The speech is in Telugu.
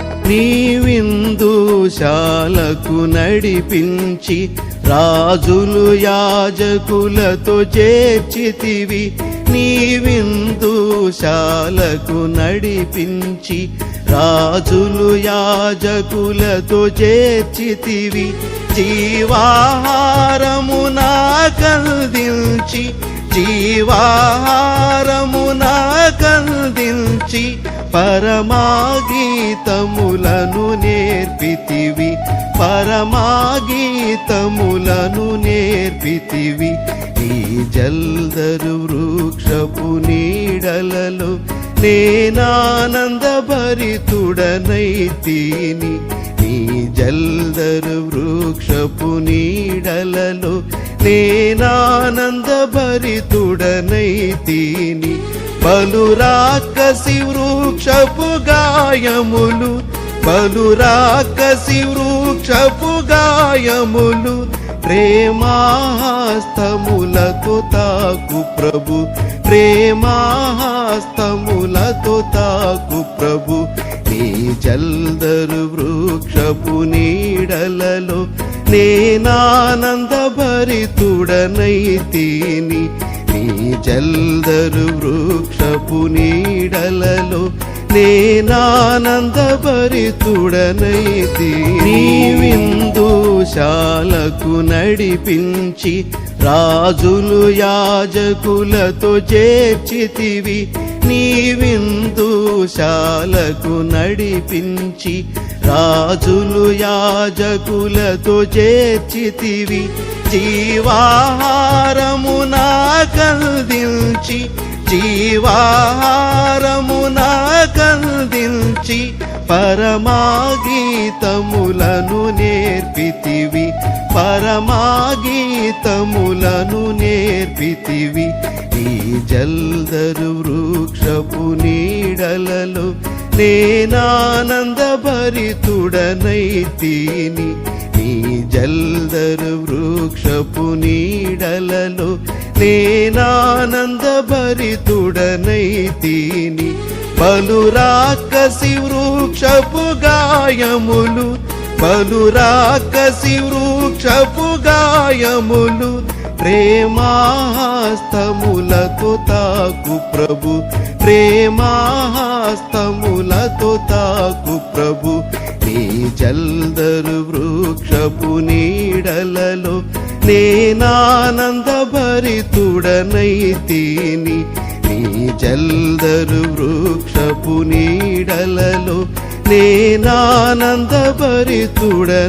నీ విందుశాలకు నడిపించి రాజులు యాజకులతో చేర్చితివి. నీ విందుశాలకు నడిపించి రాజులు యాజకులతో చేర్చితివి. జీవాహారము నాకందించి జీవాహారము నాకందించి పరమాగీతములను నేర్పితివి. పరమాగీతములను నేర్పితివి. ఈ జల్దరు వృక్షపు నీడలలో నేనానంద భరితుడనైతీని నీ జల్దరు వృక్షపు నీడలలో నేనానంద భరితుడనైతీని బలురాకసి వృక్షపు గాయములు బలురాకసి వృక్షపు గాయములు ప్రేమాస్తములతో తాకు ప్రభు ప్రేమాస్తములతో తాకు ప్రభు. నీ జల్దరు వృక్షపు నీడలలో నేనానంద భరితుడనైతీని నీ జల్దరు వృక్షపు నీడలలో నేనానంద భరితుడనైతి నీ విందుశాలకు నడిపించి రాజులు యాజకులతో చేర్చితివి. నీ విందుశాలకు నడిపించి రాజులు యాజకులతో చేర్చితివి జీవాహారము నాకందించి జీవాహారము నాకందించి పరమాగీతములను నేర్పితివి పరమాగీతములను నేర్పితివి. ఈ జల్దరు వృక్షపు నీడలలో నేనానంద భరితుడనైతీని నీ జల్దరు వృక్షపు నీడలలో నేనానంద భరితుడనైతీని బలురాకసి వృక్షపు గాయములు బలురాకసి వృక్షపు గాయములు ప్రేమాస్తములతో తాకు ప్రభు ప్రేమాస్తములతో ప్రభు నీ జల్దరు వృక్షపు నీడలలో నేనానంద భరితుడనైతీని నీ జల్దరు వృక్షపు నీడలలో నేనానంద భరితుడనైతీని